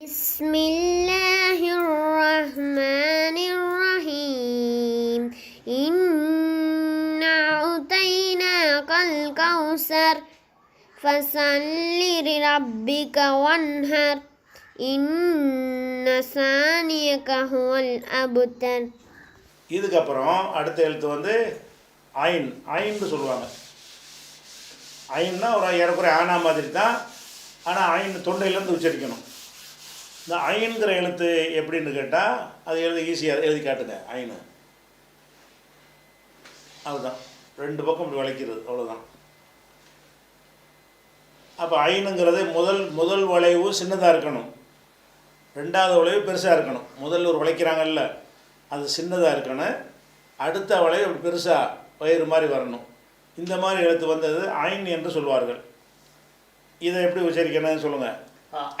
بسم الله الرحمن الرحيم إنا أعطيناك الكوثر فصل لربك وانهر إن ثانيك هو الأبتر இதுக்கப்புறம் அடுத்த எழுத்து வந்து ஐன் ஐன்னு சொல்லுவாங்க ஐன்னா ஒரு ஏறக்குறைய ஆனா மாதிரி தான் ஆனால் ஐன் தொண்டையிலேருந்து உச்சரிக்கணும் இந்த ஐன்கிற எழுத்து எப்படின்னு கேட்டால் அது எழுத ஈஸியாக எழுதி காட்டுங்க ஐனு. அதுதான் ரெண்டு பக்கம் இப்படி வளைக்கிறது அவ்வளோதான் அப்போ ஐனுங்கிறது முதல் முதல் வளைவு சின்னதாக இருக்கணும். ரெண்டாவது வளைவு பெருசாக இருக்கணும். முதல்ல ஒரு வளைக்கிறாங்கல்ல அது சின்னதாக இருக்கணும். அடுத்த வளைவு அப்படி பெருசாக வயிறு மாதிரி வரணும். இந்த மாதிரி எழுத்து வந்தது ஐன் என்று சொல்வார்கள். இதை எப்படி உச்சரிக்கணும்னு சொல்லுங்கள்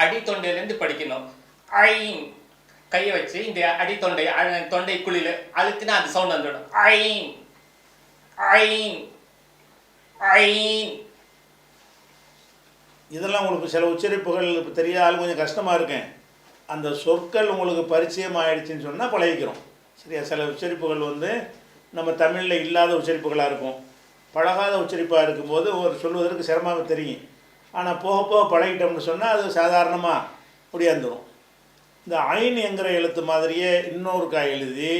அடித்தொண்டையிலேருந்து படிக்கணும். ஐன் கையை வச்சு இந்த அடித்தொண்டை அ- தொண்டை குழியில் அழுத்தினா அந்த சவுண்ட் வந்துடும். ஐன் ஐன் ஐன் இதெல்லாம் உங்களுக்கு சில உச்சரிப்புகள் இப்போ தெரியாத கொஞ்சம் கஷ்டமாக இருக்கேன். அந்த சொற்கள் உங்களுக்கு பரிச்சயம் ஆயிடுச்சுன்னு சொன்னால் பழகிக்கிறோம். சரியா? சில உச்சரிப்புகள் வந்து நம்ம தமிழில் இல்லாத உச்சரிப்புகளாக இருக்கும். பழகாத உச்சரிப்பாக இருக்கும்போது ஒரு சொல்வதற்கு சிரமமாக தெரியும். ஆனால் போக போக பழகிட்டோம்னு சொன்னால் அது சாதாரணமாக முடியாந்துடும் இந்த ஐன் என்கிற எழுத்து மாதிரியே இன்னொரு காய் எழுதி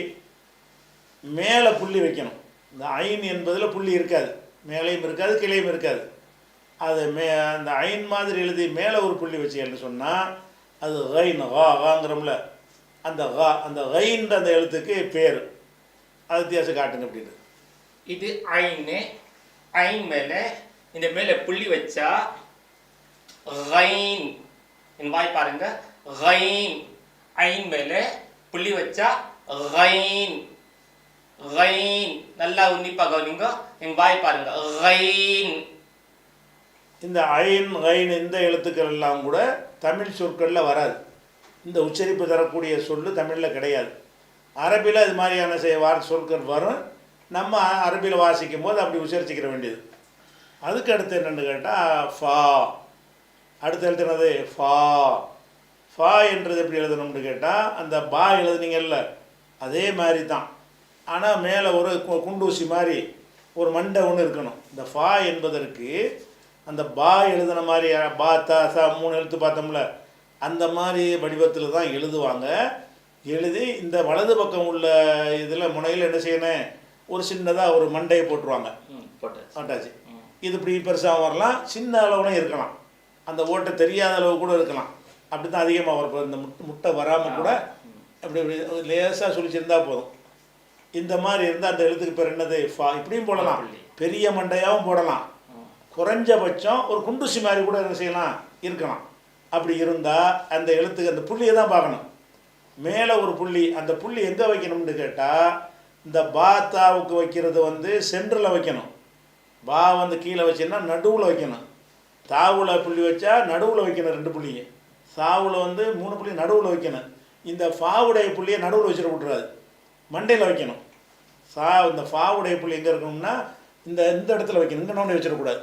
மேலே புள்ளி வைக்கணும். இந்த ஐன் என்பதில் புள்ளி இருக்காது. மேலேயும் இருக்காது கீழேயும் இருக்காது. அது மே அந்த ஐன் மாதிரி எழுதி மேலே ஒரு புள்ளி வச்சு சொன்னால் அது ஹைன் ஹா ஹாங்கிறோம்ல. அந்த ஹா அந்த ஹைன்ற அந்த எழுத்துக்கு பேர். அது வித்தியாசம் காட்டுங்க அப்படின்னு இது ஐனு ஐன் மேலே இந்த மேலே புள்ளி வச்சா ஹைன் என் வாய் பாருங்க. ஹைன் ஐன் மேலே புள்ளி வச்சா ரைன் ரைன் நல்லா உன்னிப்பாக கவனிங்க. எங்க வாய் பாருங்க. ரைன் இந்த ஐன் கைன் இந்த எழுத்துக்கள் எல்லாம் கூட தமிழ் சொற்களில் வராது. இந்த உச்சரிப்பு தரக்கூடிய சொல்லு தமிழில் கிடையாது. அரபியில் இது மாதிரியான செய்ய வார் சொற்கள் வரும். நம்ம அரபியில் வாசிக்கும் போது அப்படி உச்சரிச்சுக்கிற வேண்டியது. அதுக்கு அடுத்து என்னென்னு கேட்டால் ஃபா. அடுத்து எழுத்து என்னது ஃபா. ஃபா என்றது எப்படி எழுதணும்னு கேட்டால் அந்த பா எழுதுனீங்கல்ல அதே மாதிரி தான் ஆனால் மேலே ஒரு குண்டூசி மாதிரி ஒரு மண்டை ஒன்று இருக்கணும். இந்த ஃபா என்பதற்கு அந்த பா எழுதுன மாதிரி பா த ச மூணு எழுத்து பார்த்தோம்ல அந்த மாதிரி வடிவத்தில் தான் எழுதுவாங்க. எழுதி இந்த வலது பக்கம் உள்ள இதில் முனையில் என்ன செய்யணும்? ஒரு சின்னதாக ஒரு மண்டையை போட்டுருவாங்க. ம் போட்டு ஆட்டாச்சு இது இப்படி பெருசாக வரலாம் சின்ன அளவுல இருக்கலாம். அந்த ஓட்டை தெரியாத அளவு கூட இருக்கலாம். அப்படி தான் அதிகமாக வரப்போ இந்த முட்டை முட்டை வராமல் கூட அப்படி இப்படி லேசாக சுழிச்சிருந்தா போதும். இந்த மாதிரி இருந்தால் அந்த எழுத்துக்கு பேர் என்னது? ஃபா. இப்படியும் போடலாம். பெரிய மண்டையாகவும் போடலாம். குறைஞ்சபட்சம் ஒரு குண்டுசி மாதிரி கூட என்ன செய்யலாம்? இருக்கலாம். அப்படி இருந்தால் அந்த எழுத்துக்கு அந்த புள்ளியை தான் பார்க்கணும். மேலே ஒரு புள்ளி அந்த புள்ளி எங்கே வைக்கணும்னு கேட்டால் இந்த பா தாவுக்கு வைக்கிறது வந்து சென்டரில் வைக்கணும். பா வந்து கீழே வச்சீங்கன்னா நடுவில் வைக்கணும். தாவில் புள்ளி வச்சா நடுவில் வைக்கணும் ரெண்டு புள்ளிங்க. சாவில் வந்து மூணு புள்ளி நடுவில் வைக்கணும். இந்த ஃபாவுடைய புள்ளியை நடுவில் வச்சிட விட்றாது மண்டையில் வைக்கணும். சா இந்த ஃபாவுடைய புள்ளி எங்கே இருக்கணும்னா இந்த இந்த இடத்துல வைக்கணும். இங்கே ஒன்றே வச்சிடக்கூடாது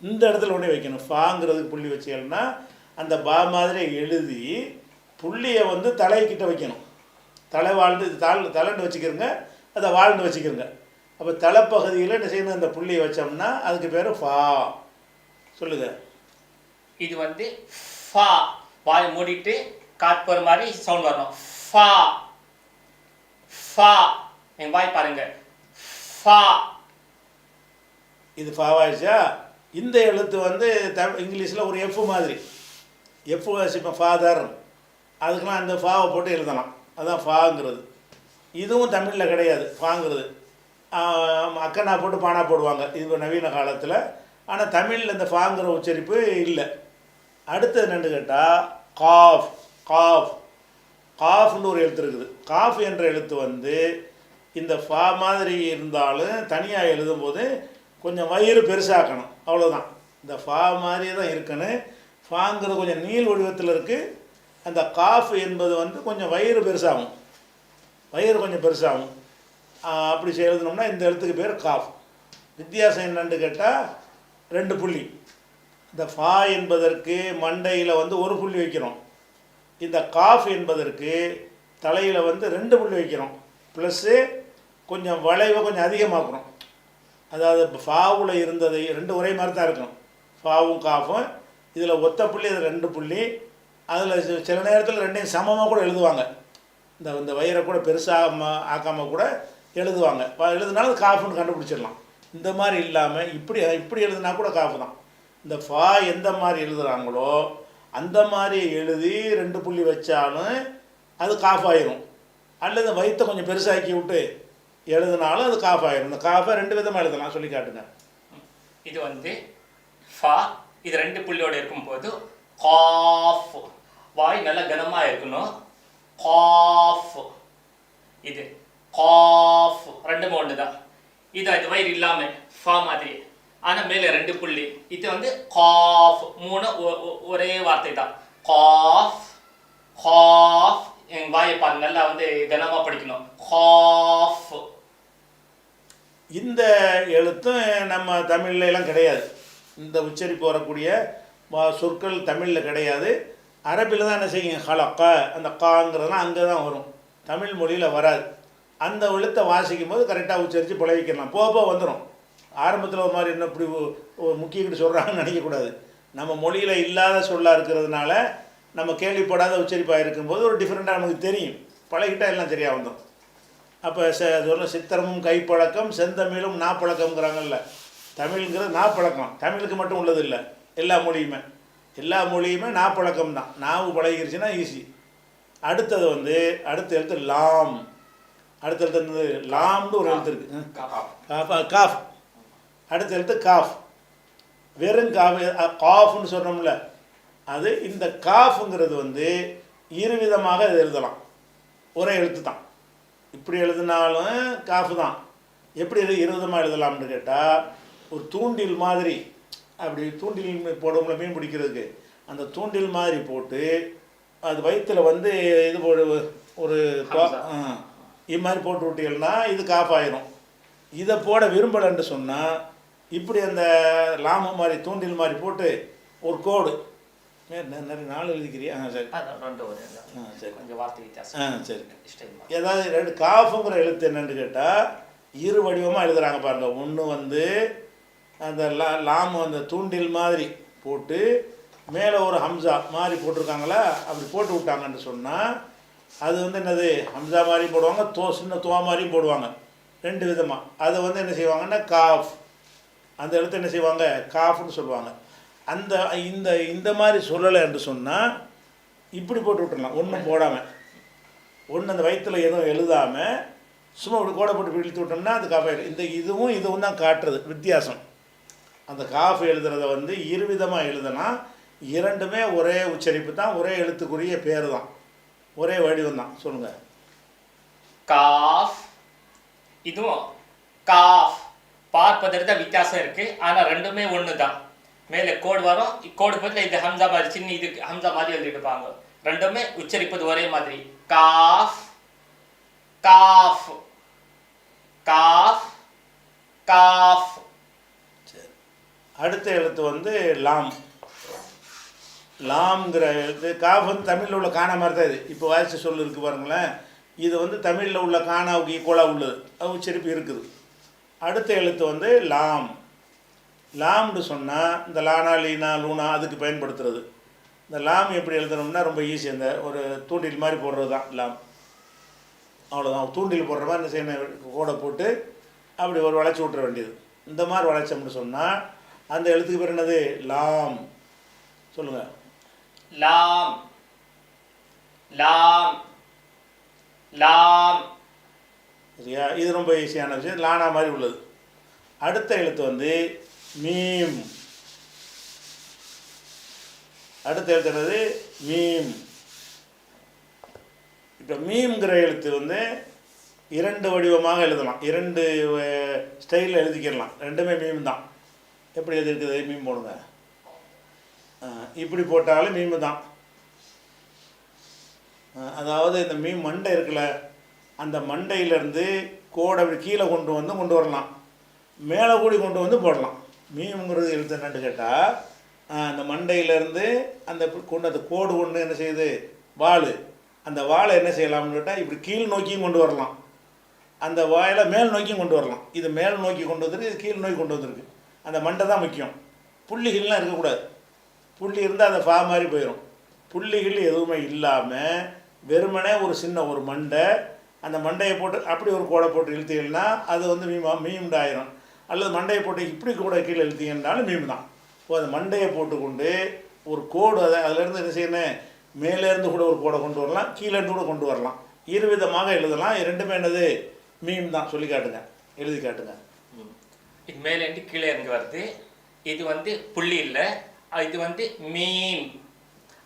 இந்த இடத்துல ஒன்றே வைக்கணும். ஃபாங்கிறதுக்கு புள்ளி வச்சீங்கன்னா அந்த பா மாதிரி எழுதி புள்ளியை வந்து தலைக்கிட்ட வைக்கணும். தலை வாழ்ந்து தாழ் தலைன்னு வச்சுக்கிறங்க. அதை வாழ்ந்து வச்சுக்கிறங்க. அப்போ தலைப்பகுதியில் என்ன செய்யணும்? அந்த புள்ளியை வச்சோம்னா அதுக்கு பேர் ஃபா. சொல்லுங்க. இது வந்து ஃபா. வாய் மூடிட்டு காத்து போகிற மாதிரி சவுண்ட் வரணும். ஃபா. ஃபா. என் வாய் பாருங்க. ஃபா. இது ஃபாவாயிடுச்சா இந்த எழுத்து வந்து தமிழ் இங்கிலீஷில் ஒரு எஃப் மாதிரி. எஃப் இப்போ ஃபாதர் அதுக்கெல்லாம் அந்த ஃபாவை போட்டு எழுதலாம். அதுதான் ஃபாங்கிறது. இதுவும் தமிழில் கிடையாது ஃபாங்கிறது. ஆஹ் அக்கனா போட்டு பானா போடுவாங்க. இது நவீன காலத்தில். ஆனால் தமிழில் இந்த ஃபாங்கிற உச்சரிப்பு இல்லை. அடுத்தது நண்டு கேட்டால் காஃப் காஃப். காஃப்னு ஒரு எழுத்து இருக்குது. காஃப் என்ற எழுத்து வந்து இந்த ஃபா மாதிரி இருந்தாலும் தனியாக எழுதும்போது கொஞ்சம் வயிறு பெருசாக்கணும். அவ்வளோதான் இந்த ஃபா மாதிரியே தான் இருக்கணும். ஃபாங்கிறது கொஞ்சம் நீள் வடிவத்தில் இருக்குது அந்த காஃப் என்பது வந்து கொஞ்சம் வயிறு பெருசாகும். வயிறு கொஞ்சம் பெருசாகும். அப்படி செய் எழுதணும்னா இந்த எழுத்துக்கு பேர் காஃப். வித்தியாசம் என்னன்னு கேட்டால் ரெண்டு புள்ளி. இந்த ஃபா என்பதற்கு மண்டையில் வந்து ஒரு புள்ளி வைக்கிறோம் இந்த காஃப் என்பதற்கு தலையில் வந்து ரெண்டு புள்ளி வைக்கிறோம் ப்ளஸ்ஸு கொஞ்சம் வளைவை கொஞ்சம் அதிகமாக்கணும். அதாவது ஃபாவில் இருந்ததை ரெண்டு ஒரே மாதிரி தான் இருக்கும் ஃபாவும் காஃபும் இதில் ஒத்த புள்ளி இது ரெண்டு புள்ளி. அதில் சில நேரத்தில் ரெண்டையும் சமமாக கூட எழுதுவாங்க. இந்த இந்த வயிறை கூட பெருசாக ஆக்காமல் கூட எழுதுவாங்க. எழுதுனாலும் காஃபுன்னு கண்டுபிடிச்சிடலாம். இந்த மாதிரி இல்லாமல் இப்படி இப்படி எழுதுனா கூட காஃபு தான். இந்த ஃபா எந்த மாதிரி எழுதுகிறாங்களோ அந்த மாதிரி எழுதி ரெண்டு புள்ளி வச்சாலும் அது காஃப் ஆயிரும் அல்லது வயிற்றை கொஞ்சம் பெருசாக்கி விட்டு எழுதினாலும் அது காஃப் ஆயிரும் இந்த காஃபை ரெண்டு விதமாக எழுதலாம். சொல்லி காட்டுங்க. இது வந்து ஃபா இது ரெண்டு புள்ளியோடு இருக்கும்போது காஃப். வாய் நல்லா கனமாக இருக்கணும். காஃப். இது காஃப். ரெண்டுமே ஒன்று தான். இது அது வயிறு இல்லாமல் ஃபா மாதிரி. ஆனால் மேலே ரெண்டு புள்ளி. இது வந்து காஃப் மூணு ஒ- ஒரே வார்த்தை தான். காஃப் காஃப் என் வாயை பாருங்க நல்லா வந்து கனமாக படிக்கணும். காஃப் இந்த எழுத்தும் நம்ம தமிழ்ல எல்லாம் கிடையாது. இந்த உச்சரிப்பு வரக்கூடிய சொற்கள் தமிழில் கிடையாது. அரபியில் தான் என்ன செய்யுங்க ஹலக்க. அந்த காங்கிறதுலாம் அங்கே தான் வரும். தமிழ் மொழியில் வராது. அந்த எழுத்தை வாசிக்கும் போது கரெக்டாக உச்சரித்து பழகிக்கலாம். போக போக வந்துடும் ஆரம்பத்தில் ஒரு மாதிரி என்ன இப்படி முக்கியக்கிட்டு சொல்கிறாங்கன்னு நினைக்கக்கூடாது நம்ம மொழியில் இல்லாத சொல்லாக இருக்கிறதுனால நம்ம கேள்விப்படாத உச்சரிப்பாக இருக்கும்போது ஒரு டிஃப்ரெண்ட்டாக நமக்கு தெரியும். பழகிட்டா எல்லாம் சரியாக வந்துடும் அப்போ ச சொல்ல சித்திரமும் கைப்பழக்கம் செந்தமிழும் நாப்பழக்கம்ங்கிறாங்கல்ல. தமிழ்ங்கிறது நாப்பழக்கம். தமிழுக்கு மட்டும் உள்ளது இல்லை. எல்லா மொழியுமே. எல்லா மொழியுமே நாப்பழக்கம் தான். நாவு பழகிருச்சுன்னா ஈஸி அடுத்தது வந்து அடுத்த எழுத்து லாம். அடுத்த எழுத்து லாம்னு ஒரு எழுத்து இருக்குது காஃப். அடுத்த எழுத்து காஃப். வெறும் காஃப் காஃப்னு சொன்னோம்ல அது இந்த காஃப்ங்கிறது வந்து இரு விதமாக எழுதலாம். ஒரே எழுத்து தான். இப்படி எழுதினாலும் காஃபு தான். எப்படி இது இருவிதமாக எழுதலாம்னு கேட்டால் ஒரு தூண்டில் மாதிரி அப்படி தூண்டில் போடுவோம்ல மீன் பிடிக்கிறதுக்கு. அந்த தூண்டில் மாதிரி போட்டு அது வயிற்றுல வந்து இது போடு ஒரு இது மாதிரி போட்டு விட்டீங்கன்னா இது காஃப் ஆயிரும். இதை போட விரும்பலைன்னு சொன்னால் இப்படி அந்த லாம மாதிரி தூண்டில் மாதிரி போட்டு ஒரு கோடு. நிறைய நாள் எழுதிக்கிறியா? ஆ சரி. ரெண்டு ஒரு ஆ சரி. கொஞ்சம் வார்த்தை வித்தியாசம். ஆ சரி. ஏதாவது ரெண்டு காஃபுங்கிற எழுத்து என்னன்னு கேட்டால் இரு வடிவமாக எழுதுறாங்க பாருங்க. ஒன்று வந்து அந்த லா லாம் அந்த தூண்டில் மாதிரி போட்டு மேலே ஒரு ஹம்சா மாதிரி போட்டிருக்காங்களா? அப்படி போட்டு விட்டாங்கன்னு சொன்னால் அது வந்து என்னது? ஹம்சா மாதிரி போடுவாங்க தோ சின்ன துவா மாதிரியும் போடுவாங்க. ரெண்டு விதமாக அதை வந்து என்ன செய்வாங்கன்னா காஃப். அந்த எழுத்து என்ன செய்வாங்க? காஃப்னு சொல்லுவாங்க. அந்த இந்த இந்த மாதிரி சொல்லலை என்று சொன்னால் இப்படி போட்டு விட்டுறலாம். ஒன்றும் போடாமல் ஒன்று அந்த வயிற்றில் எதுவும் எழுதாமல் சும்மா ஒரு கோடை போட்டு இப்படி இழுத்து விட்டோம்னா அது காஃப் இந்த இதுவும் இதுவும் தான் காட்டுறது. வித்தியாசம். அந்த காஃப் எழுதுறத வந்து இருவிதமாக எழுதுனா இரண்டுமே ஒரே உச்சரிப்பு தான். ஒரே எழுத்துக்குரிய பேர் தான். ஒரே வடிவம் தான். சொல்லுங்கள் காஃப். இதுவும் காஃப். பார்ப்பதற்கு தான் வித்தியாசம் இருக்கு. ஆனா ரெண்டுமே ஒன்று தான் மேலே கோடு வரும். கோடு பதில் இது ஹம்சா மாதிரி சின்ன இது ஹம்சா மாதிரி எழுதிடுப்பாங்க ரெண்டுமே உச்சரிப்பது ஒரே மாதிரி. காஃப் காஃப் காஃப் காஃப். அடுத்த எழுத்து வந்து லாம். லாம்ங்கிற எழுத்து காஃப் வந்து தமிழில் உள்ள காணா மாதிரி தான் இது. இப்போ வாய்ச்சி சொல்லு இருக்கு பாருங்களேன். இது வந்து தமிழில் உள்ள காணாவுக்கு ஈக்குவலாக உள்ளது. அது உச்சரிப்பு இருக்குது. அடுத்த எழுத்து வந்து லாம். லாம்னு சொன்னால் இந்த லானா லீனா லூனா அதுக்கு பயன்படுத்துறது. இந்த லாம் எப்படி எழுதணும்னா ரொம்ப ஈஸி அந்த ஒரு தூண்டில் மாதிரி போடுறது தான் லாம். அவ்வளோதான் தூண்டில் போடுற மாதிரி இந்த செய்யணும் கோடை போட்டு அப்படி ஒரு வளைச்சி விட்டுற வேண்டியது. இந்த மாதிரி வளைச்சோம்னு சொன்னால் அந்த எழுத்துக்கு பேர் என்னது? லாம். சொல்லுங்கள் லாம். லாம். லாம். சரியா? இது ரொம்ப ஈஸியான விஷயம். லானா மாதிரி உள்ளது. அடுத்த எழுத்து வந்து மீம். அடுத்த எழுத்து என்னது? மீம். இப்போ மீம்ங்கிற எழுத்து வந்து இரண்டு வடிவமாக எழுதலாம். இரண்டு ஸ்டைலில் எழுதிக்கிடலாம். ரெண்டுமே மீம் தான். எப்படி எழுதிருக்குது மீம் போடுங்க. இப்படி போட்டாலும் மீம் தான். அதாவது இந்த மீன் மண்டை இருக்குல்ல? அந்த மண்டையிலேருந்து கோடை அப்படி கீழே கொண்டு வந்து கொண்டு வரலாம். மேலே கூடி கொண்டு வந்து போடலாம். மீனுங்கிறது எழுத்து என்னன்னு கேட்டால் அந்த மண்டையிலேருந்து அந்த கொண்டு அந்த கோடு ஒன்று என்ன செய்யுது? வாள் அந்த வாளை என்ன செய்யலாம்னு கேட்டால் இப்படி கீழ் நோக்கியும் கொண்டு வரலாம். அந்த வாயில் மேல் நோக்கியும் கொண்டு வரலாம். இது மேல் நோக்கி கொண்டு வந்துருக்கு இது கீழ் நோக்கி கொண்டு வந்திருக்கு. அந்த மண்டை தான் முக்கியம். புள்ளிகள்லாம் இருக்கக்கூடாது. புள்ளி இருந்தால் அந்த ஃபா மாதிரி போயிடும் புள்ளிகள் எதுவுமே இல்லாமல் வெறுமனே ஒரு சின்ன ஒரு மண்டை அந்த மண்டையை போட்டு அப்படி ஒரு கோடை போட்டு இழுத்தீங்கன்னா அது வந்து மீமா மீம்டு ஆயிரும். அல்லது மண்டையை போட்டு இப்படி கூட கீழே இழுத்தீங்கன்னாலும் மீம் தான் இப்போ அந்த மண்டையை போட்டுக்கொண்டு ஒரு கோடு அதை அதுலேருந்து என்ன செய்யணும்? மேலேருந்து கூட ஒரு கோடை கொண்டு வரலாம் கீழேருந்து கூட கொண்டு வரலாம். இருவிதமாக எழுதலாம். ரெண்டுமே என்னது? மீம் தான் சொல்லி காட்டுங்க. எழுதி காட்டுங்க. ம். இது மேலேருந்து கீழே இருந்து வருது. இது வந்து புள்ளி இல்லை. இது வந்து மீன்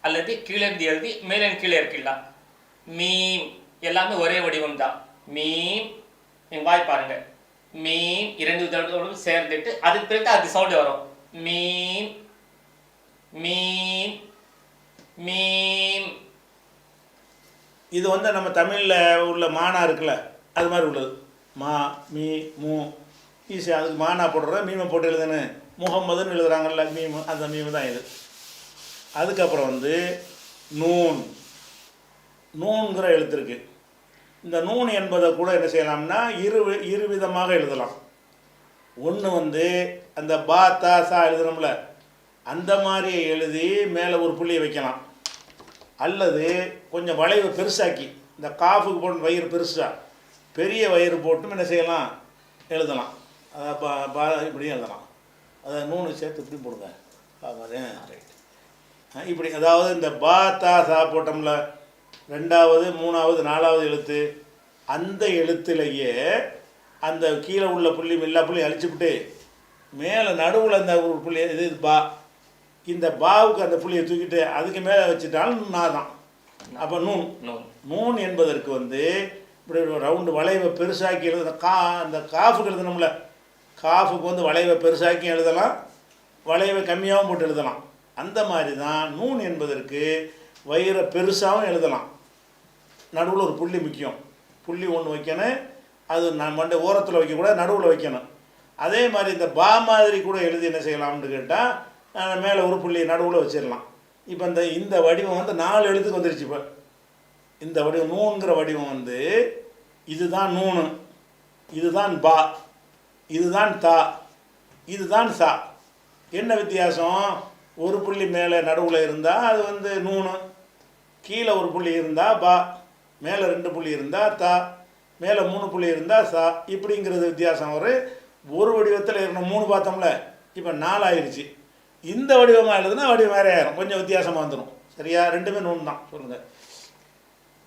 அல்லது கீழே இருந்து எழுதி மேலே கீழே இருக்கலாம் மீன் எல்லாமே ஒரே வடிவம் தான் மீம் என் வாய் பாருங்க. மீம் இரண்டு தடவைகளும் சேர்ந்துட்டு அதுக்கு பிறகு அது சவுண்டு வரும். மீம் மீம் மீம். இது வந்து நம்ம தமிழில் உள்ள மானா இருக்குல்ல அது மாதிரி உள்ளது. மா மீ மூ ஈஸி. அதுக்கு மானா போடுற மீமை போட்டு எழுதுன்னு முகம்மதுன்னு எழுதுகிறாங்கல்ல மீம் அந்த மீம் தான் இது. அதுக்கப்புறம் வந்து நூன். நூன்கிற எழுத்து இந்த நூன் என்பதை கூட என்ன செய்யலாம்னா இரு இரு விதமாக எழுதலாம். ஒன்று வந்து அந்த பா தா சா எழுதுறோம்ல அந்த மாதிரி எழுதி மேலே ஒரு புள்ளியை வைக்கலாம். அல்லது கொஞ்சம் வளைவு பெருசாக்கி இந்த காஃபுக்கு போட்டு வயிறு பெருசாக பெரிய வயிறு போட்டும் என்ன செய்யலாம்? எழுதலாம். அதை பா பா இப்படியும் எழுதலாம். அதை நூனு சேர்த்து இப்படி போடுங்க. ரைட் இப்படி அதாவது இந்த பா தா சா போட்டோம்ல ரெண்டாவது மூணாவது நாலாவது எழுத்து. அந்த எழுத்துலேயே அந்த கீழே உள்ள புள்ளி எல்லா புள்ளியும் அழிச்சுவிட்டு மேலே நடுவில் அந்த ஒரு புள்ளி இது பா. இந்த பாவுக்கு அந்த புள்ளியை தூக்கிட்டு அதுக்கு மேலே வச்சுட்டாலும் நா தான். அப்போ நூன். நூன். என்பதற்கு வந்து இப்படி ரவுண்டு வளைவை பெருசாக்கி எழுதுன கா அந்த காஃபுக்கு எழுதணும்ல. காஃபுக்கு வந்து வளைவை பெருசாக்கி எழுதலாம் வளைவை கம்மியாகவும் போட்டு எழுதலாம். அந்த மாதிரி தான் நூன் என்பதற்கு வயிறை பெருசாகவும் எழுதலாம். நடுவில் ஒரு புள்ளி முக்கியம். புள்ளி ஒன்று வைக்கணும். அது நான் மண்டை ஓரத்தில் வைக்கக்கூடாது நடுவில் வைக்கணும். அதே மாதிரி இந்த பா மாதிரி கூட எழுதி என்ன செய்யலாம்னு கேட்டால் மேலே ஒரு புள்ளி நடுவில் வச்சிடலாம். இப்போ இந்த இந்த வடிவம் வந்து நாலு எழுத்துக்கு வந்துருச்சு இப்போ. இந்த வடிவம் நூன்கிற வடிவம் வந்து இதுதான் நூனு இதுதான் பா இதுதான் தா இதுதான் சா. என்ன வித்தியாசம்? ஒரு புள்ளி மேலே நடுவில் இருந்தால் அது வந்து நூனு கீழே ஒரு புள்ளி இருந்தால் பா. மேலே ரெண்டு புள்ளி இருந்தால் தா மேலே மூணு புள்ளி இருந்தால் சா இப்படிங்கிறது வித்தியாசம். ஒரு ஒரு வடிவத்தில் இருக்கணும் மூணு பார்த்தோம்ல இப்போ நாலு ஆயிடுச்சு இந்த வடிவமாக எழுதுனா வடிவம் வேற ஆயிரும் கொஞ்சம் வித்தியாசமாக வந்துடும் சரியா? ரெண்டுமே நூன் தான் சொல்லுங்கள்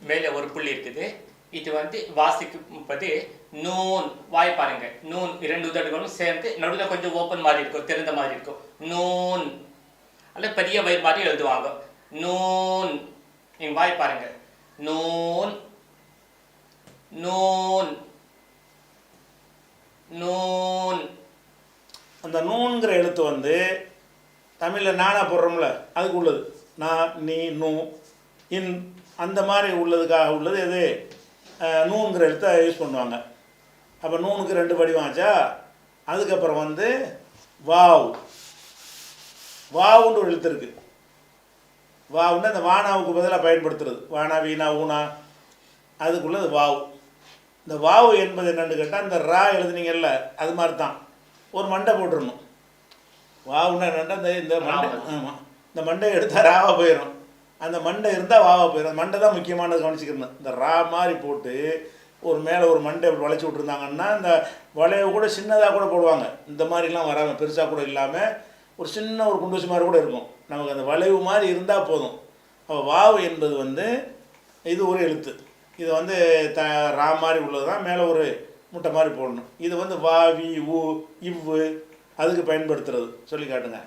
மேலே ஒரு புள்ளி இருக்குது. இது வந்து வாசிக்கும்போது நூன் வாய் பாருங்க. நூன் இரண்டு உதடுகளும் சேர்ந்து நடுவில் கொஞ்சம் ஓப்பன் மாதிரி இருக்கும் திறந்த மாதிரி இருக்கும். நூன் அல்ல பெரிய வயிறு மாதிரி எழுதுவாங்க. நூன் நீங்கள் வாய் பாருங்கள் நூன் நூன் நூன் அந்த நூன்கிற எழுத்து வந்து தமிழில் நானாக போடுறோம்ல அதுக்கு உள்ளது. நான் நீ நூ இன் அந்த மாதிரி உள்ளதுக்காக உள்ளது எது? அஹ், எழுத்தை யூஸ் பண்ணுவாங்க. அப்போ நூனுக்கு ரெண்டு வடிவம் ஆச்சா? அதுக்கப்புறம் வந்து வாவ். வாவுன்னு ஒரு எழுத்து இருக்குது வாவுன்னு அந்த வானாவுக்கு பதிலாக பயன்படுத்துறது. வானா வீணா ஊனா. அதுக்குள்ளது வாவ். இந்த வாவு என்பது என்னன்னு கேட்டால் இந்த ரா எழுதுனீங்கல்ல அது மாதிரி தான் ஒரு மண்டை போட்டுடணும் வாவுன்னா என்னன்னா இந்த இந்த மண்டை ஆமாம் இந்த மண்டை எடுத்தால் ராவா போயிடும் அந்த மண்டை இருந்தால் வாவா போயிடும் மண்டை தான் முக்கியமானது கவனிச்சுக்கணும் இந்த ரா மாதிரி போட்டு ஒரு மேலே ஒரு மண்டை வளைச்சி விட்ருந்தாங்கன்னா இந்த வளைவை கூட சின்னதாக கூட போடுவாங்க. இந்த மாதிரிலாம் வராமல் பெருசாக கூட இல்லாமல் ஒரு சின்ன ஒரு குண்டூசி மாதிரி கூட இருக்கும். நமக்கு அந்த வளைவு மாதிரி இருந்தால் போதும். அப்போ வாவு என்பது வந்து இது ஒரு எழுத்து. இது வந்து த ரா மாதிரி உள்ளது தான் மேலே ஒரு முட்டை மாதிரி போடணும். இது வந்து வா வி உ இவ்வு அதுக்கு பயன்படுத்துறது. சொல்லி காட்டுங்க.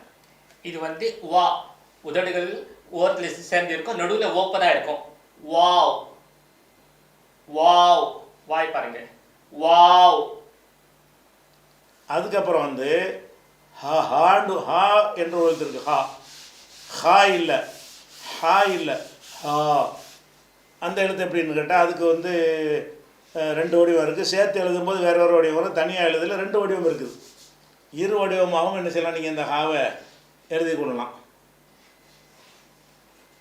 இது வந்து வா. உதடுகள் ஓரத்தில் சேர்ந்து இருக்கும். நடுவில் ஓப்பனாக இருக்கும். வாவ். வாவ். வாய் பாருங்க. வாவ். அதுக்கப்புறம் வந்து ஹா ஹாண்டு ஹா என்ற ஒரு ஹா. ஹா இல்லை ஹா. இல்லை ஹா அந்த எழுத்து எப்படின்னு கேட்டால் அதுக்கு வந்து ரெண்டு வடிவம் இருக்குது சேர்த்து எழுதும்போது வேற ஒரு வடிவம் வரும். தனியாக எழுதுல ரெண்டு வடிவம் இருக்குது. இரு வடிவமாகவும் என்ன செய்யலாம்? நீங்கள் இந்த ஹாவை எழுதி கொள்ளலாம்.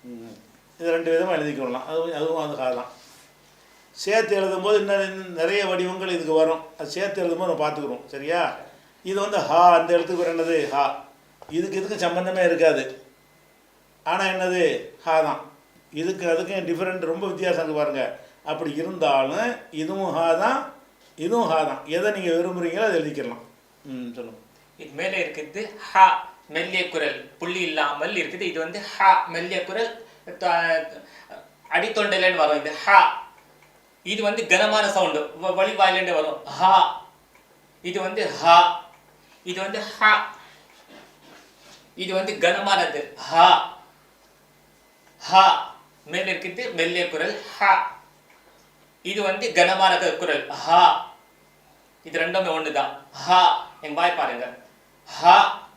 ம். இது ரெண்டு விதமாக எழுதி கொள்ளலாம். அதுவும் அதுவும் அது ஹா தான் சேர்த்து எழுதும்போது இன்னும் இன்னும் நிறைய வடிவங்கள் இதுக்கு வரும். அது சேர்த்து எழுதும்போது நம்ம பார்த்துக்குறோம். சரியா? இது வந்து ஹா. அந்த எழுத்துக்கு என்னது? ஹா. இதுக்கு இதுக்கு சம்மந்தமே இருக்காது. ஆனால் என்னது? ஹா தான். இதுக்கு அதுக்கும் டிஃப்ரெண்ட் ரொம்ப வித்தியாசம் இருக்கு பாருங்கள் அப்படி இருந்தாலும் இதுவும் ஹா தான் இதுவும் ஹா தான். எதை நீங்கள் விரும்புகிறீங்களோ அதை எழுதிக்கலாம் ம் சொல்லுங்கள் இது மேலே இருக்குது ஹா மெல்லிய குரல். புள்ளி இல்லாமல் இருக்குது. இது வந்து ஹா மெல்லிய குரல். த- வரும். இது ஹா. இது வந்து கனமான சவுண்டு வழி வாயிலேருந்து வரும். ஹ. இது வந்து ஹா. இது வந்து ஹா. இது வந்து கனமானது. ஹா. ஹ மேலே இருக்குது மெல்லிய குரல் ஹ. இது வந்து கனமான குரல். ஹ. இது ரெண்டுமே ஒன்று தான் ஹா. என் வாய் பாருங்க. ஹா.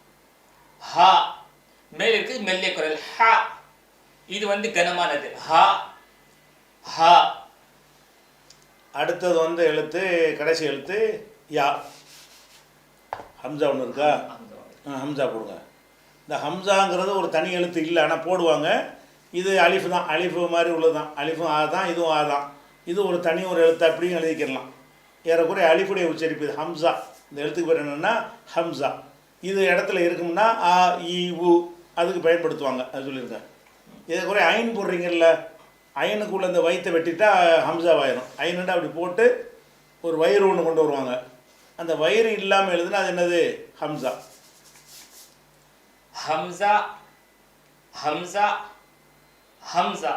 ஹா. மேல் இருக்கு மெல்லிய குரல் ஹா. இது வந்து கனமானது. ஹா. ஹா. அடுத்தது வந்து எழுத்து கடைசி எழுத்து யா. ஹம்சா ஒன்று இருக்கா? ஹம்சா போடுங்க. இந்த ஹம்சாங்கிறது ஒரு தனி எழுத்து இல்லை ஆனால் போடுவாங்க. இது அலிஃபு தான் அலிஃபு மாதிரி உள்ளது தான். அலிஃபும் ஆ தான் இதுவும் ஆ தான். இது ஒரு தனி ஒரு எழுத்து அப்படியும் எழுதிக்கிடலாம். ஏறக்குறைய அலிஃபுடைய உச்சரிப்பு இது ஹம்சா. இந்த எழுத்துக்கு பேர் என்னென்னா ஹம்சா. இது இடத்துல இருக்கும்னா ஆ இ உ. அதுக்கு பயன்படுத்துவாங்க அது சொல்லியிருக்கேன் குறை ஐயன் போடுறீங்கல்ல அயனுக்குள்ளே இந்த வயிற்றை வெட்டிட்டா ஹம்சாவாயிரும் அயனுண்டு அப்படி போட்டு ஒரு வயிறு ஒன்று கொண்டு வருவாங்க. அந்த வயிறு இல்லாமல் எழுதுனா அது என்னது? ஹம்சா. ஹம்சா ஹம்சா ஹம்சா.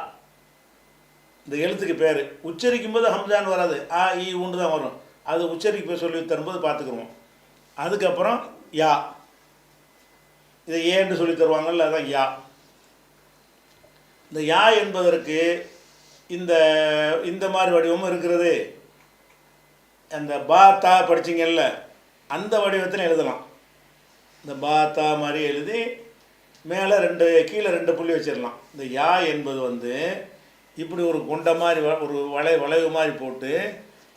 இந்த எழுத்துக்கு பேர். உச்சரிக்கும் போது ஹம்சான்னு வராது. ஆ ஈ உண்டு தான் வரும். அது உச்சரிக்க சொல்லி தரும்போது பார்த்துக்குருவோம். அதுக்கப்புறம் யா. இதை ஏன்னு சொல்லி தருவாங்கல்ல அதான் யா. இந்த யா என்பதற்கு இந்த இந்த மாதிரி வடிவமும் இருக்கிறது. அந்த பா தா படிச்சிங்கல்ல அந்த வடிவத்தில் எழுதலாம். இந்த பா தா மாதிரி எழுதி மேலே ரெண்டு கீழே ரெண்டு புள்ளி வச்சிடலாம் இந்த யா என்பது வந்து இப்படி ஒரு குண்டை மாதிரி வ- ஒரு வளை வளைவு மாதிரி போட்டு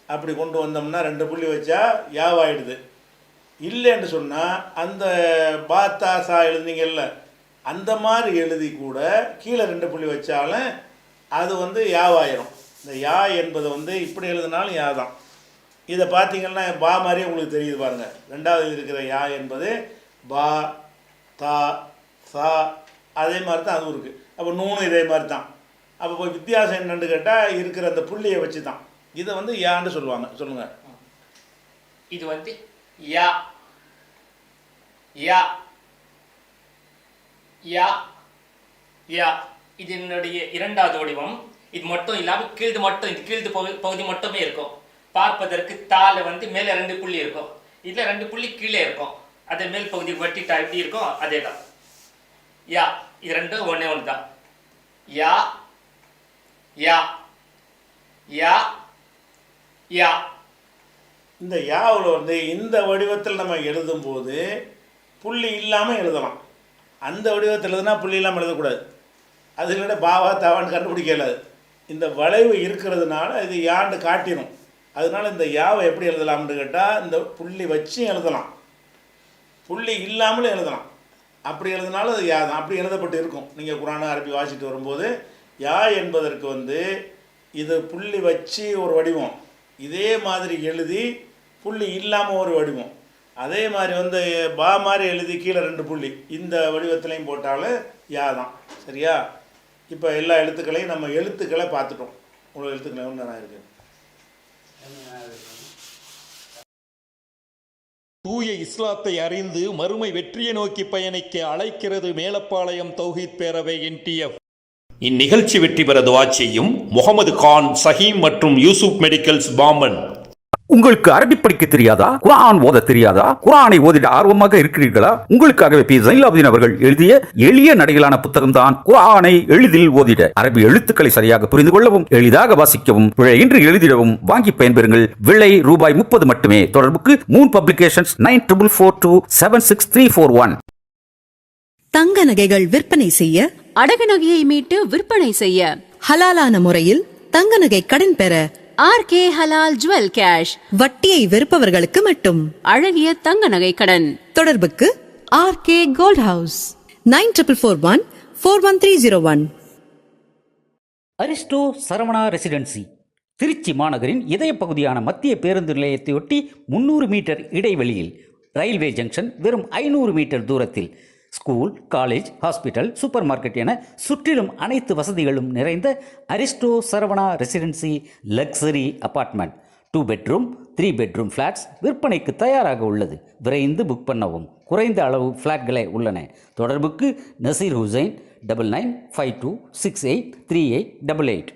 அப்படி கொண்டு வந்தோம்னா ரெண்டு புள்ளி வச்சா யாவாயிடுது. இல்லைன்னு சொன்னால் அந்த பாத்தா சா எழுதுனீங்கல்ல அந்த மாதிரி எழுதி கூட கீழே ரெண்டு புள்ளி வச்சாலும் அது வந்து யாவாயிரும். இந்த யா என்பது வந்து இப்படி எழுதினாலும் யா தான் இதை பார்த்தீங்கன்னா பா மாதிரியே உங்களுக்கு தெரியுது பாருங்கள் ரெண்டாவது இருக்கிற யா என்பது பா தா சா அதே மாதிரி தான் அதுவும் இருக்குது அப்போ நூணும் இதே மாதிரி தான் அப்போ போய் வித்தியாசம் என்னன்னு கேட்டால் இருக்கிற அந்த புள்ளியை வச்சு தான் இதை வந்து யான்னு சொல்லுவாங்க சொல்லுங்கள் இது வந்து யா. யா. யா. யா. இது என்னுடைய இரண்டாவது வடிவம். இது மட்டும் இல்லாமல் கீழ்து மட்டும் இது கீழ்து பகுதி பகுதி மட்டுமே இருக்கும். பார்ப்பதற்கு தால வந்து மேலே ரெண்டு புள்ளி இருக்கும். இதில் ரெண்டு புள்ளி கீழே இருக்கும். அதே மேல் பகுதி வட்டி எப்படி இருக்கும்? அதே தான் யா இது ரெண்டும் ஒன்றே ஒன்று தான். யா யா யா யா. இந்த யாவில் வந்து இந்த வடிவத்தில் நம்ம எழுதும்போது புள்ளி இல்லாமல் எழுதலாம். அந்த வடிவத்தில் எழுதுனா புள்ளி இல்லாமல் எழுதக்கூடாது. அது இல்லைன்னா பாவா தாவான்னு கண்டுபிடிக்க இயலாது. இந்த வளைவு இருக்கிறதுனால இது யாண்டு காட்டிடும் அதனால இந்த யாவை எப்படி எழுதலாம்னு கேட்டால் இந்த புள்ளி வச்சும் எழுதலாம். புள்ளி இல்லாமலும் எழுதலாம். அப்படி எழுதினாலும் அது யா தான் அப்படி எழுதப்பட்டு இருக்கும் நீங்கள் குரானை அரபி வாசிட்டு வரும்போது யா என்பதற்கு வந்து இது புள்ளி வச்சு ஒரு வடிவம். இதே மாதிரி எழுதி புள்ளி இல்லாமல் ஒரு வடிவம். அதே மாதிரி வந்து பா மாதிரி எழுதி கீழே ரெண்டு புள்ளி. இந்த வடிவத்துலையும் போட்டாலும் யா தான். சரியா? இப்போ எல்லா எழுத்துக்களையும் நம்ம எழுத்துக்களை பார்த்துட்டோம். உங்களோட எழுத்துக்களை ஒன்று நான் இருக்கு தூய இஸ்லாத்தை அறிந்து மறுமை வெற்றியை நோக்கி பயணிக்க அழைக்கிறது மேலப்பாளையம் தௌஹீத் பேரவை என்டிஎஃப் இந்நிகழ்ச்சி வெற்றி பெற துவா செய்யும் முகமது கான் சஹீம் மற்றும் யூசுப் மெடிக்கல்ஸ் பாம்பன். உங்களுக்கு அரபி படிக்க தெரியாதா? குரான் ஓத தெரியாதா? குரானை ஓதிட ஆர்வமாக இருக்கிறீர்களா? உங்களுக்காகவே பி ஜைலாபுதீன் அவர்கள் எழுதிய எளிய நடையிலான புத்தகம் தான் குரானை எளிதில் ஓதிட. அரபி எழுத்துக்களை சரியாக புரிந்து கொள்ளவும் எளிதாக வாசிக்கவும் பிழையின்றி எழுதிடவும் வாங்கி பயன்பெறுங்கள். விலை ரூபாய் முப்பது மட்டுமே. தொடர்புக்கு Moon Publications nine triple four two seven six three four one. தங்க நகைகள் விற்பனை செய்ய அடகு நகையை மீட்டு விற்பனை செய்ய. ஹலாலான முறையில் தங்க நகை கடன் பெற ஆர் கே ஹலால் ஜுவல் கேஷ். வட்டியை வெறுப்பவர்களுக்கு மட்டும். அழகிய தங்க நகை கடன். தொடர்புக்கு R K gold house nine triple four one four one three zero one. Aristo Saravana residency. Trichy மாநகரின் இதய பகுதியான மத்திய பேருந்து நிலையத்தையொட்டி முந்நூறு மீட்டர் இடைவெளியில் ரயில்வே ஜங்ஷன் வெறும் ஐநூறு மீட்டர் தூரத்தில். School college hospital super market என சுற்றிலும் அனைத்து வசதிகளும் நிறைந்த Aristo Saravana residency luxury apartment. Two bedroom three bedroom flats விற்பனைக்கு தயாராக உள்ளது. விரைந்து புக் பண்ணவும் குறைந்த அளவு ஃப்ளாட்களே உள்ளன. தொடர்புக்கு Naseer Hussain double nine five two six eight three eight double eight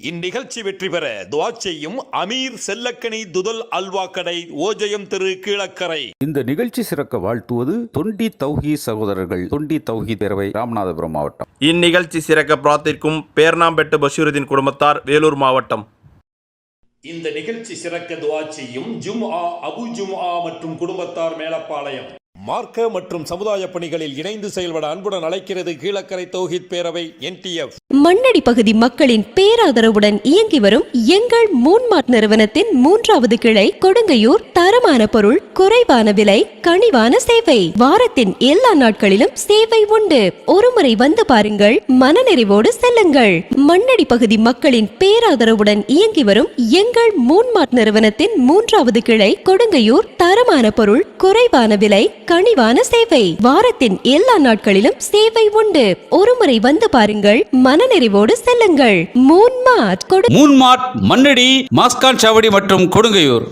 இந்நிகழ்ச்சி வெற்றி பெற துவா செய்யும் அமீர் செல்லக்கனி துதல் அல்வா கடை ஓஜயம் திரு கீழக்கரை. இந்த நிகழ்ச்சி சிறக்க வாழ்த்துவது தொண்டி தௌஹி சகோதரர்கள் தொண்டி தௌஹி பேரவை ராமநாதபுரம் மாவட்டம். இந்நிகழ்ச்சி சிறக்க பிரார்த்திக்கும் பேர்ணாம்பெட்டு பஷீருதீன் குடும்பத்தார் வேலூர் மாவட்டம். இந்த நிகழ்ச்சி சிறக்க துவா செய்யும் ஜும்ஆ அபு ஜும்ஆ மற்றும் குடும்பத்தார் மேலப்பாளையம். மார்க்க மற்றும் சமுதாய பணிகளில் இணைந்து செயல்பட அன்புடன் அழைக்கிறது கீழக்கரை தௌஹித் பேரவை என்டிஎஃப் மண்ணடி பகுதி மக்களின் பேராதரவுடன் இயங்கி வரும் எங்கள் மூன்மார்ட் நிறுவனத்தின் மூன்றாவது கிளை கொடுங்கையூர் தரமான பொருள் குறைவான விலை கனிவான சேவை. வாரத்தின் எல்லா நாட்களிலும் சேவை உண்டு. ஒருமுறை வந்து பாருங்கள் மனநிறைவோடு செல்லுங்கள். மண்ணடி பகுதி மக்களின் பேராதரவுடன் இயங்கி வரும் எங்கள் மூன்மார்ட் நிறுவனத்தின் மூன்றாவது கிளை கொடுங்கையூர் தரமான பொருள் குறைவான விலை கனிவான சேவை. வாரத்தின் எல்லா நாட்களிலும் சேவை உண்டு. ஒருமுறை வந்து பாருங்கள் மன மனநிறைவோடு செல்லுங்கள். மூன்மார்ட் கொடு மூன்மார்ட் மண்ணடி மாஸ்கான் சாவடி மற்றும் கொடுங்கையூர்.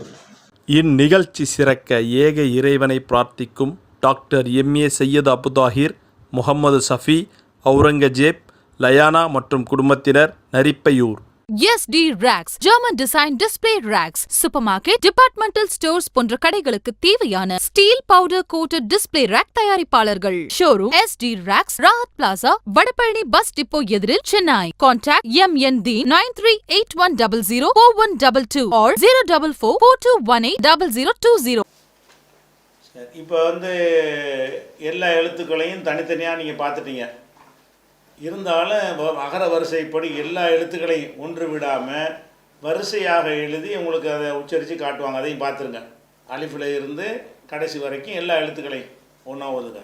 இந்நிகழ்ச்சி சிறக்க ஏக இறைவனை பிரார்த்திக்கும் டாக்டர் எம்ஏ சையது அபுதாஹிர் முகமது சஃபி அவுரங்கஜேப் லயானா மற்றும் குடும்பத்தினர் Narippaiyur. SD racks German design display racks super market departmental stores போன்ற கடைகளுக்கு தேவையான steel powder coated display rack தயாரிப்பாளர்கள். Showroom SD racks Rahat plaza Vadapalani bus depot எதிரில் Chennai contact M N T nine three eight one double zero four one double two R zero double four four two one eight double zero two zero இப்போ வந்து எல்லா எழுத்துக்களையும் தனித்தனியாக நீங்கள் பார்த்துட்டீங்க. இருந்தாலும் அகர வரிசைப்படி எல்லா எழுத்துக்களையும் ஒன்று விடாமல் வரிசையாக எழுதி உங்களுக்கு அதை உச்சரித்து காட்டுவாங்க. அதையும் பார்த்துருங்க. அலிஃபில் இருந்து கடைசி வரைக்கும் எல்லா எழுத்துக்களையும் ஒன்றா ஓதுங்க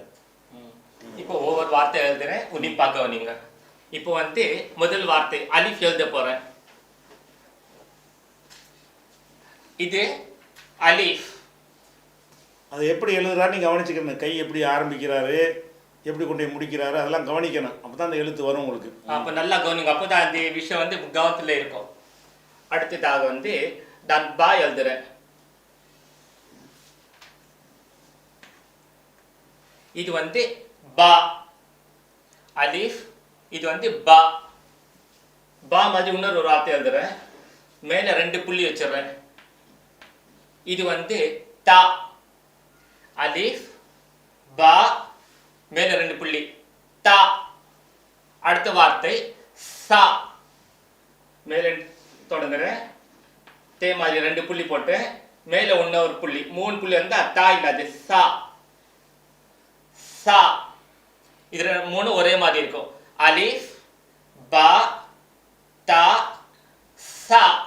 இப்போ ஒவ்வொரு வார்த்தை எழுதுறேன். உன்னிப்பாக கவனிங்க இப்போ வந்து முதல் வார்த்தை அலிஃப் எழுத போறேன். இது அலிஃப். அதை எப்படி எழுதுறாரு? நீங்கள் கவனிச்சுக்கணும் கை எப்படி ஆரம்பிக்கிறாரு? எப்படி கொண்டு போய் முடிக்கிறாரு அதெல்லாம் கவனிக்கணும். அப்போ தான் அந்த எழுத்து வரும் உங்களுக்கு. அப்போ நல்லா கவனிங்க. அப்போ தான் அந்த விஷயம் வந்து கவனத்தில் இருக்கும். அடுத்ததாக வந்து நான் பா எழுதுறேன் இது வந்து பா. அலிஃப் இது வந்து பா. பா மாதிரி இன்னொரு ஒரு வார்த்தை எழுதுறேன். மேலே ரெண்டு புள்ளி வச்சிடுறேன். இது வந்து தா. அலிஃப் பா. மேலே ரெண்டு புள்ளி. தா. அடுத்த வார்த்தை சா. மேல தொடங்குறேன். தே மாதிரி ரெண்டு புள்ளி போட்டு மேலே ஒன்று ஒரு புள்ளி. மூணு புள்ளி வந்து தா இல்லாது சா. சா. இது ரெண்டு- மூணு ஒரே மாதிரி இருக்கும். அலிஃப் பா தா சா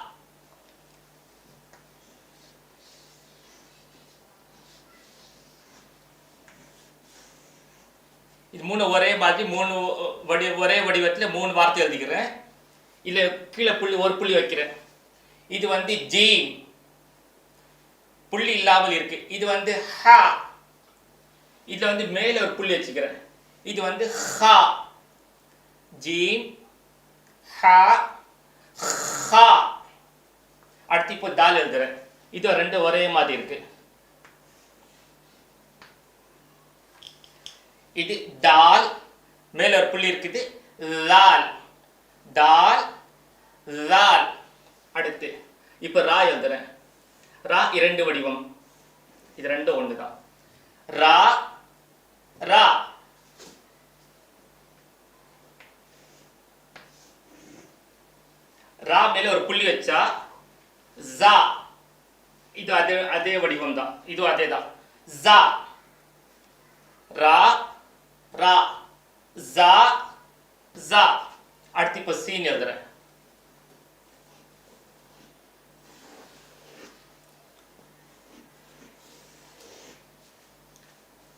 இது மூணு ஒரே மாதிரி மூணு வடி ஒரே வடிவத்தில் மூணு வார்த்தை எழுதிக்கிறேன். இல்லை கீழே புள்ளி ஒரு புள்ளி வைக்கிறேன். இது வந்து ஜி புள்ளி இல்லாமல் இருக்கு. இது வந்து ஹா. இதில் வந்து மேலே ஒரு புள்ளி வச்சுக்கிறேன். இது வந்து ஹா. ஜீம் ஹா. ஹா. அடுத்து இப்போ தால் எழுதுறேன். இது ரெண்டு ஒரே மாதிரி இருக்குது இது தால் மேல ஒரு புள்ளி இருக்குது லால். டால் லால். அடுத்து இப்போ ரா எழுதுறேன். ரா இரண்டு வடிவம். இது ரெண்டும் ஒன்று தான் ரா ரா. ரா மேல ஒரு புள்ளி வச்சா ஜா. இது அதே அதே வடிவம் தான் இது அதே தான் ஜா. ரா ரா ஜா ஜா அடுத்து இப்போ சீன் எழுதுறேன்.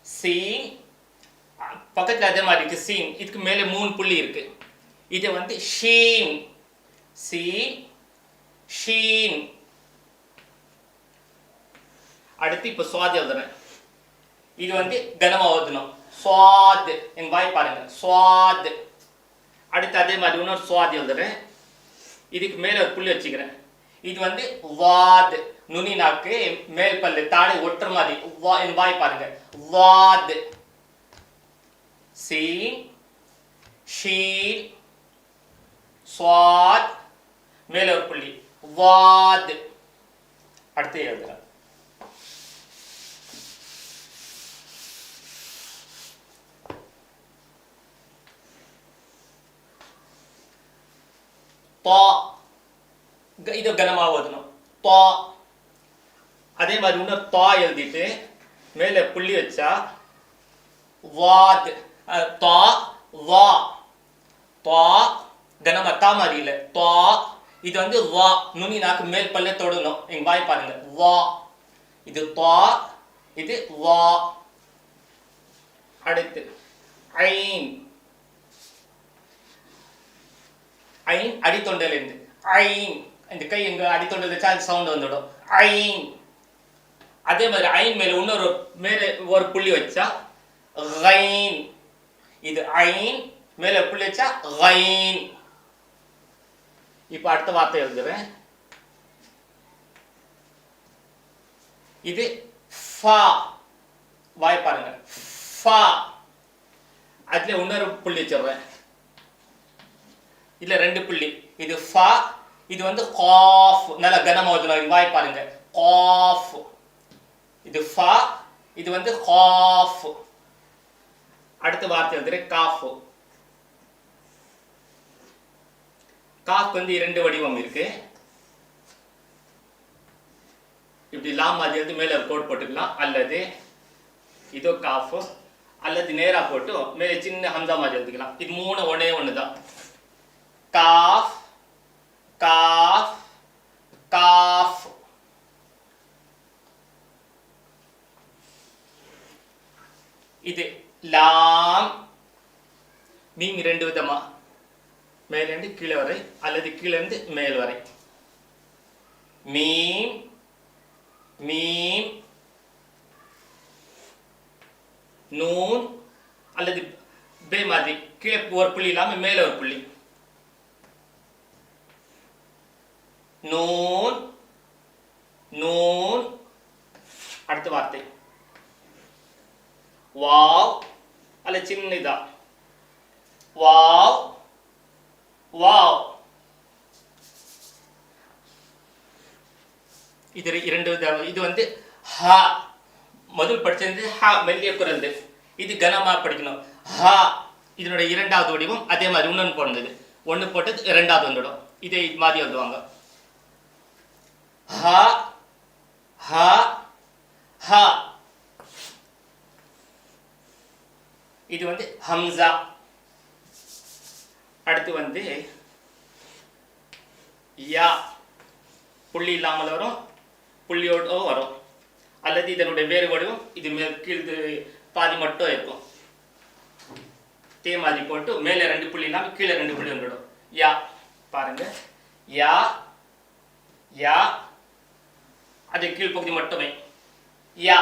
சீன் பக்கத்தில் அதே மாதிரி இருக்கு. சீன் இதுக்கு மேலே மூணு புள்ளி இருக்கு. இது வந்து ஷீன். Scene Sheen. அடுத்து இப்போ சுவாதி எழுதுறேன். இது வந்து கனமாக ஓதணும். சுவாத் எங்க வாய் பாருங்க. சுவாத். அடுத்து அதே மாதிரி இன்னொரு சுவாதி எழுதுறேன். இதுக்கு மேல ஒரு புள்ளி வச்சுக்கிறேன். இது வந்து வாத். நுனி நாக்கு மேல் பல்லு தாடை ஒட்டுற மாதிரி. வா என் வாய் பாருங்க. வாத். சி ஷீல் சுவாத். மேல ஒரு புள்ளி. வாத். அடுத்து எழுதுறேன். பா இது கனமாக ஓதணும் பா அதே மாதிரி இன்னொரு தா எழுதிட்டு மேலே புள்ளி வச்சா வாத் தா வா தா கனமா தா மாதிரி இல்லை தா இது வந்து வா நுனி நாக்கு மேல் பல்ல தொடணும் எங்க வாய் பாருங்க வா இது தா இது வா அடுத்து ஐன் ஐன் அடித்தொண்டையிலேருந்து ஐன் இந்த கை எங்க அடித்தொண்டையில் வச்சா அந்த சவுண்ட் வந்துடும். ஐன் அதே மாதிரி ஐன் மேல இன்னொரு மேலே ஒரு புள்ளி வச்சா ரைன் இது ஐன் மேல புள்ளி வச்சா ரைன் இப்போ அடுத்த வார்த்தை எழுதுறேன். இது ஃபா. வாய் பாருங்க. ஃபா. அதுல இன்னொரு புள்ளி வச்சிடுறேன். இல்லை ரெண்டு புள்ளி. இது ஃபா இது வந்து காஃப். நல்ல கனமா ஓதணும் வாய் பாருங்க. காஃப். இது ஃபா இது வந்து காஃப். அடுத்த வார்த்தை வந்து காஃப். காஃப் வந்து இரண்டு வடிவம் இருக்கு. இப்படி லாம் மாதிரி வந்து மேலே கோட் போட்டுக்கலாம். அல்லது இதோ காஃப். அல்லது நேராக போட்டு மேலே சின்ன ஹம்சா மாதிரி எழுதிக்கலாம். இது மூணு ஒன்றே ஒன்று தான் காஃப் காஃப் காஃப். இது லாம். மீம் ரெண்டு விதமா. மேலிருந்து கீழே வரை அல்லது கீழே இருந்து மேல் வரை. மீம் மீம். நூன் அல்லது பே மாதிரி கீழே ஒரு புள்ளி இல்லாமல் மேலே ஒரு புள்ளி. நூன் நூன். அடுத்த வார்த்தை. வாவ் அல்ல சின்னதா வாவ் வாவ். இது இரண்டு இது வந்து ஹ. முதல் படிச்சது ஹ மெல்லிய குரல். இது கனமா படிக்கணும். ஹ. இதனுடைய இரண்டாவது வடிவம் அதே மாதிரி இன்னொன்று போனது ஒன்று போட்டது இரண்டாவது வந்துடும். இதை இது மாதிரி எழுதுவாங்க. ஹ ஹ ஹ. இது வந்து ஹம்சா. அடுத்து வந்து யா. புள்ளி இல்லாமல் வரும் புள்ளியோட வரும். அல்லது இதனுடைய வேறு வடிவம் இது கீழ்ந்து கீழ் பாதி மட்டும் இருக்கும். தே மாதிரி போட்டு மேலே ரெண்டு புள்ளி இல்லாமல் கீழே ரெண்டு புள்ளி வந்துடும். யா. பாருங்க. யா யா அது கீழ்ப்பகுதி மட்டுமே. யா.